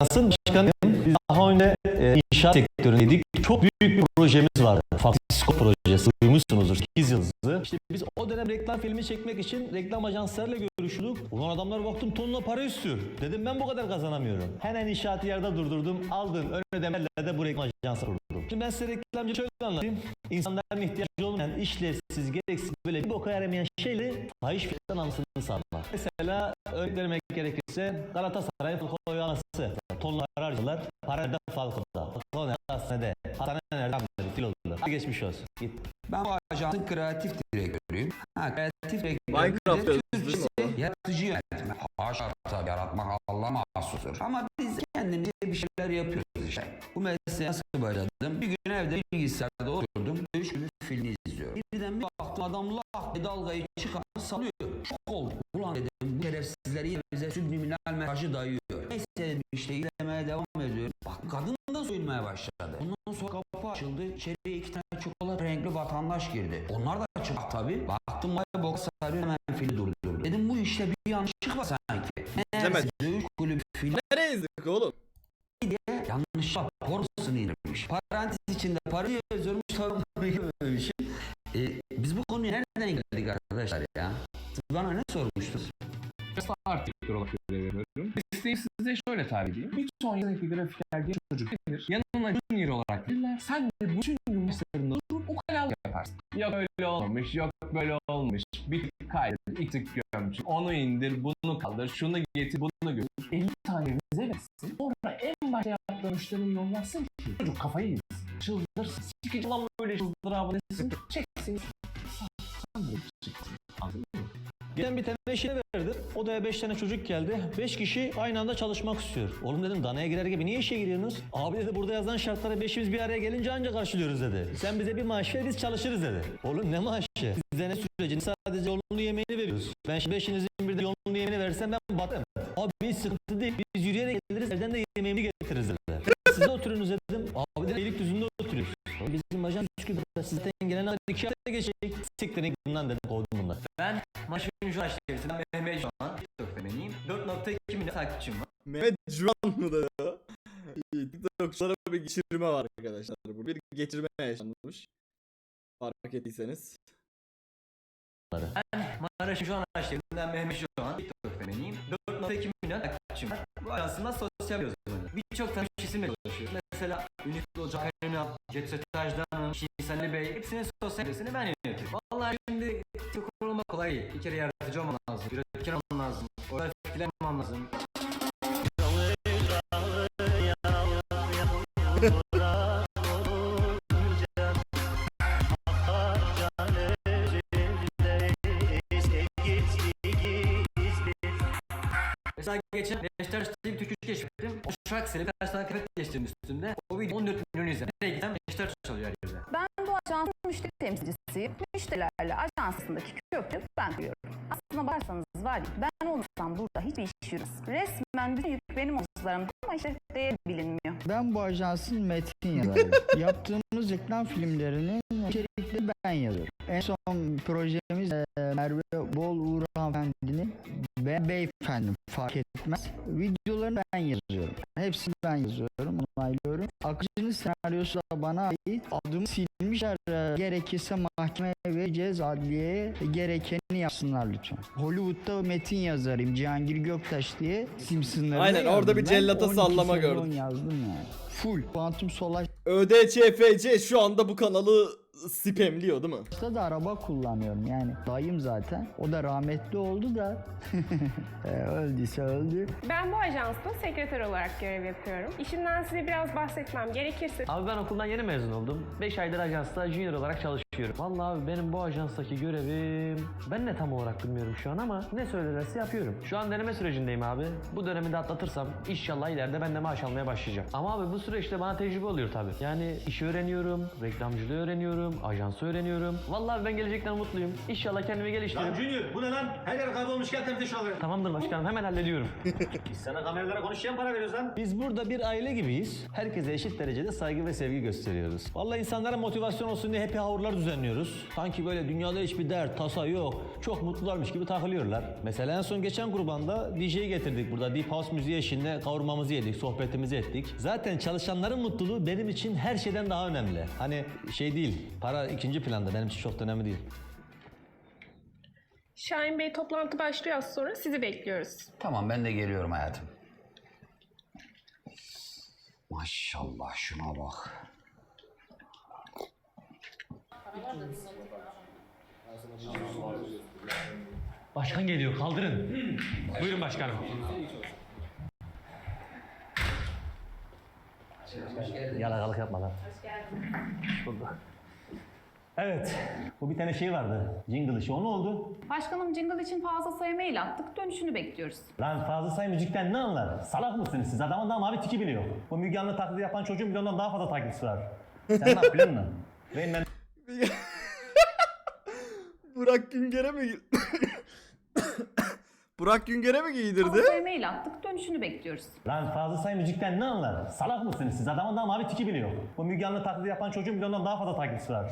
Ajansın başkanıyım. Biz daha önce e, inşaat sektöründeydik. Çok büyük bir projemiz vardı. Faktisko projesi. Duymuşsunuzdur. 8 yıldızlı. İşte biz o dönem reklam filmi çekmek için reklam ajanslarıyla görüşüyorduk. Ulan adamlar baktım tonla para istiyor. Dedim ben bu kadar kazanamıyorum. Hemen inşaatı yerde durdurdum. Aldım. Ön ödemelerle de bu reklam ajansı kurdum. Şimdi ben size reklamcı şöyle anlatayım. İnsanların ihtiyacı olmayan, işlevsiz, gereksiz böyle bir boka yaramayan şeyleri fahiş fiyattan almasını sağlamak. Mesela örnek vermek gerekirse Galatasaray Falcao'yu anası. Tonla para harcadılar. Para nerede Falcao'da. Falcao nerede hastanede. Hastane nerede amları fil oldular. Hadi geçmiş olsun. Git. Ben bu ajansın kreatif direktörüyüm. Ha, kreatif direktör. Minecraft Türkçesi Yaratıcı yönetme. Haşa tabii yaratmak Allah'a mahsustur. Ama biz kendimizce bir şeyler yapıyoruz işte. Bu mesleğe nasıl başladım? Bir gün evde bilgisayarda oturdum. Üç günü film izliyorum. Birden bir baktım adam diye dalgayı çıkar salıyor. Şok oldum. Mesajı dayıyor. Neyse işte izlemeye devam ediyorum. Bak kadın da soyunmaya başladı. Ondan sonra kapı açıldı. İçeriye iki tane çikolata renkli vatandaş girdi. Onlar da çıplak tabii. Baktım vay bok sarıyor hemen filmi durdurdum. Dedim bu işte bir yanlışlık var sanki. İzlemedim. dövüş kulübü filmi Nereye izledik oğlum? diye yanlışlıkla pornosunu indirmiş. Parantez içinde parayı yazıyormuş sonra görmemişim. E, biz bu konuya nereden geldik arkadaşlar ya? Siz bana ne sormuştunuz? Art direktör olarak görev. Listeyi size şöyle tarif edeyim. Bir son yılındaki grafiker bir çocuk gelir. Yanına junior olarak gelirler. Sen de bütün gün masalarında durup ukalalık yaparsın. Yok öyle olmamış, yok böyle olmuş. Bir tık kaydır, iki tık gömç. Onu indir, bunu kaldır, şunu getir, bunu götür. 50 tane vize versin. Sonra en başta yaptığın müşterini yollarsın ki çocuk kafayı yesin. Çıldırsın. Sikici lan böyle çıldır abonesin. Çeksin. Sen de çıksın. Anladın mı? Geçen bir tane işine verdim. Odaya 5 tane çocuk geldi. 5 kişi aynı anda çalışmak istiyor. Oğlum dedim danaya girer gibi niye işe giriyorsunuz? Abi dedi burada yazan şartlara beşimiz bir araya gelince anca karşılıyoruz dedi. Sen bize bir maaş ver biz çalışırız dedi. Oğlum ne maaşı? Size ne sürecini sadece yolunu yemeğini veriyoruz. Ben şimdi beşinizin bir de yolunu yemeğini versem ben batarım. Abi hiç sıkıntı değil. Biz yürüyerek geliriz evden de yemeğimi getiririz dediler. Siz de oturunuz dedim. Abi dedim Beylikdüzü'nde oturuyoruz. Bizim ajan Üsküdar'da sizden gelen hafta iki hafta geçecek. Siktirin bundan dedim kovdum bunlar. Ben maçın şu çevirisinden Mehmet Can. TikTok femeniyim. 4.2 milyon takipçim var. Mehmet Cuan mı da ya? TikTokçulara bir geçirme var arkadaşlar. Bu bir geçirme yaşanmış. Fark ettiyseniz. Ben Maraş'ın şu an araçlarından Mehmet Can. TikTok femeniyim. 4.2 milyon takipçim var. Bu aslında sosyal uzmanı. Birçok tanış isimle çalışıyor. Mesela Ünlü Hoca Kayna, Jet Set Ajdan, Şinsali Bey. Hepsinin sosyal medyasını ben yönetiyorum. Vallahi şimdi TikTok olmak kolay değil. Bir kere yaratıcı olman lazım. Üretken olman lazım. Orada fikirler olman lazım. Mesela geçen Beşiktaş bir Türk iş keşfettim. O şarkı söyleyip kaç tane kayıt geçtim üstünde. O video 14 milyon izlendi. Nereye gitsem Beşiktaş çalıyor her yerde. Ben bu ajansın müşteri temsilcisiyim. Müşterilerle ajansındaki köprü ben kuruyorum. Aslına bakarsanız var ya ben olmasam burada hiçbir iş yürümez. Resmen bütün yük benim omuzlarımda ama işte değer bilinmiyor. Ben bu ajansın metin yazarıyım. Yaptığımız reklam filmlerinin içerikleri ben yazıyorum. En son projemiz e, Merve Bol Uğur hanımefendinin ve beyefendim fark etmez. Videolarını ben yazıyorum. Hepsini ben yazıyorum, onaylıyorum. Akıcının senaryosu da bana ait. Adımı silmişler. E, Gerekirse mahkemeye vereceğiz adliyeye. Gerekeni yapsınlar lütfen. Hollywood'da metin yazarıyım. Cihangir Göktaş diye Simpsonları Aynen, orada bir Ben cellata 12 sallama sezon gördüm. yazdım yani. Full. Quantum Solaş ÖDÇFC şu anda bu kanalı spamliyor değil mi? Usta da araba kullanıyorum yani dayım zaten. O da rahmetli oldu da e, öldüyse öldü. Ben bu ajansta sekreter olarak görev yapıyorum. İşimden size biraz bahsetmem gerekirse Abi ben okuldan yeni mezun oldum. 5 aydır ajansta junior olarak çalışıyorum. Vallahi abi benim bu ajanstaki görevim... Ben de tam olarak bilmiyorum şu an ama ne söylerlerse yapıyorum. Şu an deneme sürecindeyim abi. Bu dönemi de atlatırsam inşallah ileride ben de maaş almaya başlayacağım. Ama abi bu süreçte bana tecrübe oluyor tabii. Yani işi öğreniyorum, reklamcılığı öğreniyorum, ajansı öğreniyorum. Vallahi ben gelecekten mutluyum. İnşallah kendimi geliştiririm. Junior bu ne lan? Her yer kaybolmuş gel temizle şuraları. Tamamdır başkanım hemen hallediyorum. Biz sana kameralara konuşacağım para veriyoruz lan. Biz burada bir aile gibiyiz. Herkese eşit derecede saygı ve sevgi gösteriyoruz. Vallahi insanlara motivasyon olsun diye happy hour'lar düzenliyoruz. Düzenliyoruz. Sanki böyle dünyada hiçbir dert, tasa yok. Çok mutlularmış gibi takılıyorlar. Mesela en son geçen kurbanda DJ'yi getirdik burada. Deep House müziği eşliğinde kavurmamızı yedik, sohbetimizi ettik. Zaten çalışanların mutluluğu benim için her şeyden daha önemli. Hani şey değil, para ikinci planda benim için çok da önemli değil. Şahin Bey toplantı başlıyor az sonra. Sizi bekliyoruz. Tamam ben de geliyorum hayatım. Maşallah şuna bak. Başkan geliyor kaldırın. Buyurun başkanım. Yalakalık yapma lan. Hoş bulduk. Evet, bu bir tane şey vardı. Jingle işi, o ne oldu? Başkanım jingle için fazla sayı mail attık. Dönüşünü bekliyoruz. Lan fazla say müzikten ne anlar? Salak mısınız siz? Adamın daha mavi tiki bile yok. Bu Müge Anlı taklidi yapan çocuğun milyondan daha fazla takipçisi var. Sen ne yap biliyor musun? Rain Man Burak Günger'e mi Burak Günger'e mi giydirdi? sayı mail attık. Dönüşünü bekliyoruz. Lan fazla say müzikten ne anlar? Salak mısınız siz? Adamın daha mavi tiki bile yok. Bu Müge Anlı taklidi yapan çocuğun milyondan daha fazla takipçisi var.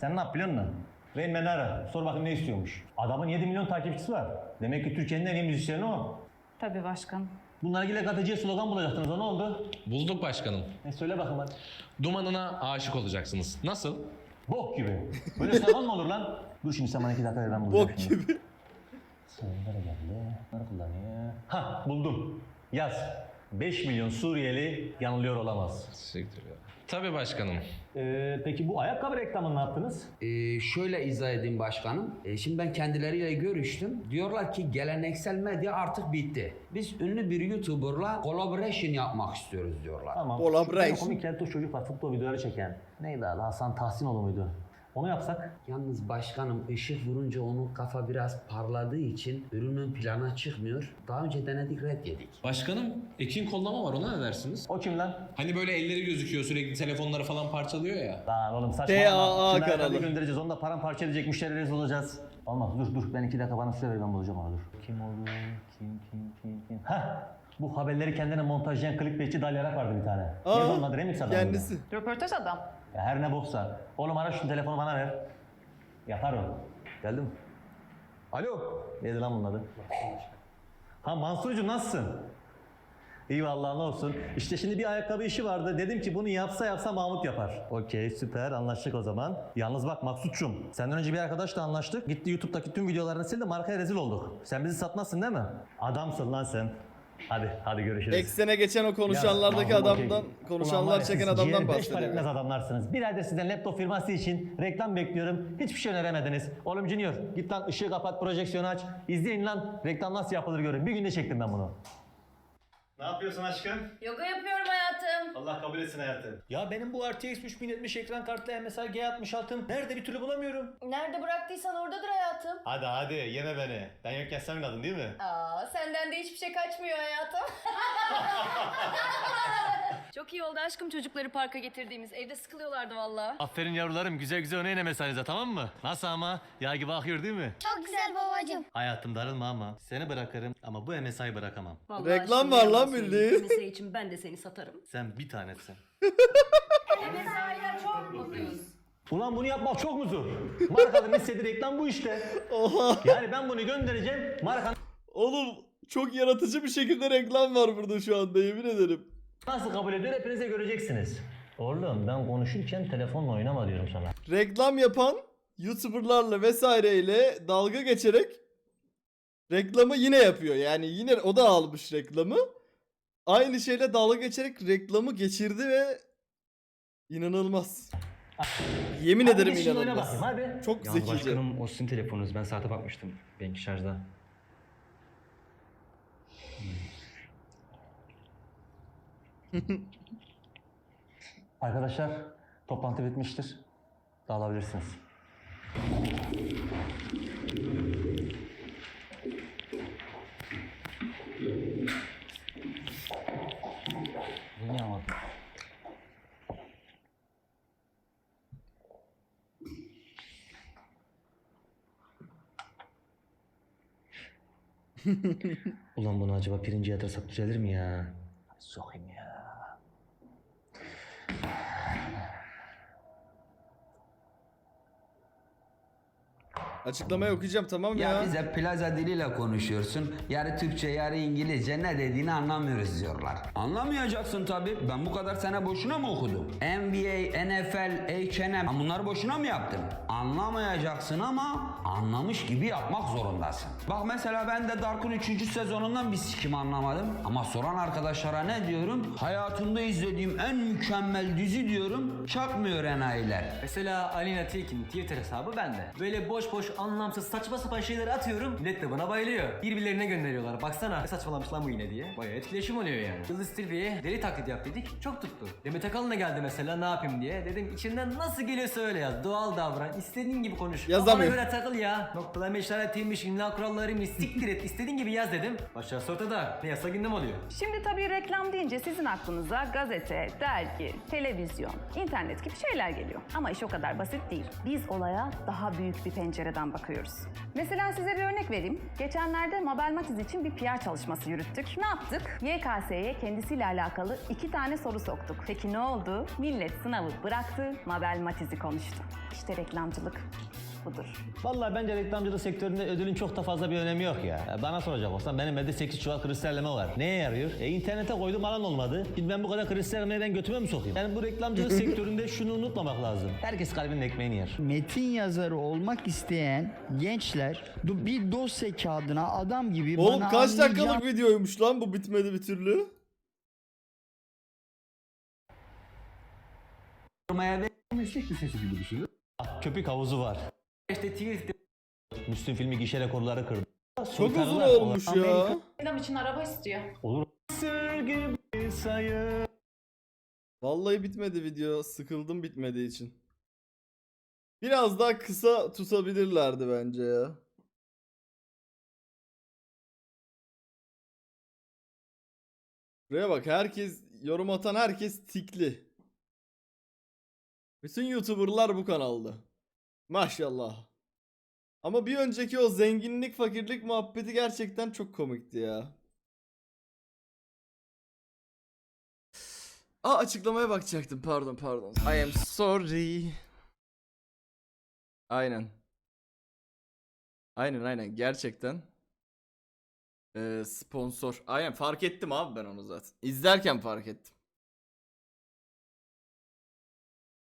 Sen ne yap biliyor musun? Rain Man'i ara. Sor bakayım ne istiyormuş. Adamın 7 milyon takipçisi var. Demek ki Türkiye'nin en iyi müzisyeni o. Tabii başkanım. Bunlar ile gazeteciye slogan bulacaktınız. O ne oldu? Bulduk başkanım. E söyle bakayım hadi. Dumanına aşık olacaksınız. Nasıl? Bok gibi. Böyle slogan mı olur lan? Dur şimdi sen bana iki dakika ver ben bulacağım Bok şimdi. gibi. Nereye geldi? Nerede kullanıyor? Ha buldum. Yaz. 5 milyon Suriyeli yanılıyor olamaz. Siktir ya. Tabii başkanım. Ee, peki bu ayakkabı reklamını ne yaptınız? Ee, şöyle izah edeyim başkanım. Ee, şimdi ben kendileriyle görüştüm. Diyorlar ki geleneksel medya artık bitti. Biz ünlü bir YouTuber'la collaboration yapmak istiyoruz diyorlar. Tamam. Collaboration. Bir tane komik keltoş çocuk var futbol videoları çeken. Neydi adı? Hasan Tahsinoğlu muydu? Onu yapsak? Yalnız başkanım ışık vurunca onun kafa biraz parladığı için ürünün plana çıkmıyor. Daha önce denedik red yedik. Başkanım Ekin kollama var ona ne dersiniz? O kim lan? Hani böyle elleri gözüküyor sürekli telefonları falan parçalıyor ya. Lan oğlum saçma. TAA Şimdi kanalı. göndereceğiz. Onu da paramparça edecek. Müşteri rezil olacağız. Olmaz. Dur dur. Ben iki dakika bana süre ver. Ben bulacağım onu dur. Kim oldu? Kim kim kim kim? Heh. Bu haberleri kendine montajlayan clickbaitçi Dalyarak vardı bir tane. Aa, Neydi onun adı? Remix adamı. Kendisi. Röportaj adam. Ya her ne boksa. Oğlum ara şu telefonu bana ver. Yapar o. Geldi mi? Alo. Neydi lan bunun adı? Ha Mansurcuğum nasılsın? İyi vallahi ne olsun. İşte şimdi bir ayakkabı işi vardı. Dedim ki bunu yapsa yapsa Mahmut yapar. Okey süper anlaştık o zaman. Yalnız bak Maksut'cum. Senden önce bir arkadaşla anlaştık. Gitti YouTube'daki tüm videolarını sildi markaya rezil olduk. Sen bizi satmazsın değil mi? Adamsın lan sen. Hadi hadi görüşürüz. Eksene geçen o konuşanlardaki Ya, adamdan, okey. Ulan konuşanlar ya, çeken siz adamdan ciğer beş para bahsediyor. etmez adamlarsınız. Birader sizden laptop firması için reklam bekliyorum. Hiçbir şey öneremediniz. Oğlum Junior git lan ışığı kapat, projeksiyonu aç. İzleyin lan reklam nasıl yapılır görün. Bir günde çektim ben bunu. Ne yapıyorsun aşkım? Yoga yapıyorum hayatım. Allah kabul etsin hayatım. Ya benim bu RTX 3070 ekran kartlı MSI G66'm nerede bir türlü bulamıyorum. Nerede bıraktıysan oradadır hayatım. Hadi hadi yeme beni. Ben yokken sen oynadın değil mi? Aa, senden de hiçbir şey kaçmıyor hayatım. Çok iyi oldu aşkım çocukları parka getirdiğimiz. Evde sıkılıyorlardı valla. Aferin yavrularım güzel güzel oynayın MSI'nize tamam mı? Nasıl ama? Yağ gibi akıyor değil mi? Çok güzel babacığım. Hayatım darılma ama seni bırakırım ama bu MSI'yi bırakamam. Reklam var lan bildiğin. Mesela için ben de seni satarım. Sen bir tanesin. Mesela çok mutluyuz. Ulan bunu yapmak çok mu zor? Markanın istediği reklam bu işte. Oha. Yani ben bunu göndereceğim. Markanın Oğlum çok yaratıcı bir şekilde reklam var burada şu anda yemin ederim. Nasıl kabul ediyor hepiniz de göreceksiniz. Oğlum ben konuşurken telefonla oynama diyorum sana. Reklam yapan YouTuber'larla vesaireyle dalga geçerek reklamı yine yapıyor. Yani yine o da almış reklamı. Aynı şeyle dalga geçerek reklamı geçirdi ve inanılmaz. Yemin ederim inanılmaz. bakayım hadi. Çok zekice. o sizin telefonunuz. Ben saate bakmıştım. Benimki şarjda. Arkadaşlar toplantı bitmiştir. Dağılabilirsiniz. Niye ama? Ulan bunu acaba pirinci yatırsak düzelir mi ya? Sokayım ya. Açıklamayı okuyacağım tamam mı ya? Ya bize plaza diliyle konuşuyorsun. Yarı Türkçe yarı İngilizce ne dediğini anlamıyoruz diyorlar. Anlamayacaksın tabii. Ben bu kadar sene boşuna mı okudum? NBA, NFL, H&M bunları boşuna mı yaptım? Anlamayacaksın ama anlamış gibi yapmak zorundasın. Bak mesela ben de Dark'ın 3. sezonundan bir sikim anlamadım. Ama soran arkadaşlara ne diyorum? Hayatımda izlediğim en mükemmel dizi diyorum. Çakmıyor enayiler. Mesela Alina Tilki'nin Twitter hesabı bende. Böyle boş boş anlamsız saçma sapan şeyleri atıyorum. Millet de buna bayılıyor. Birbirlerine gönderiyorlar. Baksana ne saçmalamış lan bu yine diye. Bayağı etkileşim oluyor yani. Yıldız Tilbe'ye deli taklidi yap dedik. Çok tuttu. Demet Akalın'a geldi mesela ne yapayım diye. Dedim içinden nasıl geliyorsa öyle yaz. Doğal davran. istediğin gibi konuş. Yazamıyor. Kafana göre takıl ya. Noktalama işaretiymiş, imla kurallarıymış. Siktir et. istediğin gibi yaz dedim. Başarısı ortada. Ne yasa gündem oluyor. Şimdi tabii reklam deyince sizin aklınıza gazete, dergi, televizyon, internet gibi şeyler geliyor. Ama iş o kadar basit değil. Biz olaya daha büyük bir pencereden bakıyoruz. Mesela size bir örnek vereyim. Geçenlerde Mabel Matiz için bir PR çalışması yürüttük. Ne yaptık? YKS'ye kendisiyle alakalı iki tane soru soktuk. Peki ne oldu? Millet sınavı bıraktı, Mabel Matiz'i konuştu. İşte reklamcılık budur. Vallahi bence reklamcılık sektöründe ödülün çok da fazla bir önemi yok ya. Bana soracak olsan benim evde 8 çuval kristalleme var. Neye yarıyor? E internete koydum alan olmadı. Şimdi ben bu kadar kristallemeyi ben götüme mi sokayım? Yani bu reklamcılık sektöründe şunu unutmamak lazım. Herkes kalbinin ekmeğini yer. Metin yazarı olmak isteyen gençler do- bir dosya kağıdına adam gibi Oğlum bana kaç dakikalık anlayacağım videoymuş lan bu bitmedi bir türlü. Meslek lisesi gibi düşünün. Köpük havuzu var. İşte Twitter Müslüm filmi gişe rekorları kırdı. Çok uzun olmuş ya. Reklam için araba istiyor. Olur. Sayı. Vallahi bitmedi video. Sıkıldım bitmediği için. Biraz daha kısa tutabilirlerdi bence ya. Buraya bak herkes yorum atan herkes tikli. Bütün YouTuber'lar bu kanalda. Maşallah. Ama bir önceki o zenginlik fakirlik muhabbeti gerçekten çok komikti ya. Aa açıklamaya bakacaktım. Pardon pardon. I am sorry. Aynen. Aynen aynen gerçekten. Ee, sponsor. Aynen fark ettim abi ben onu zaten. İzlerken fark ettim.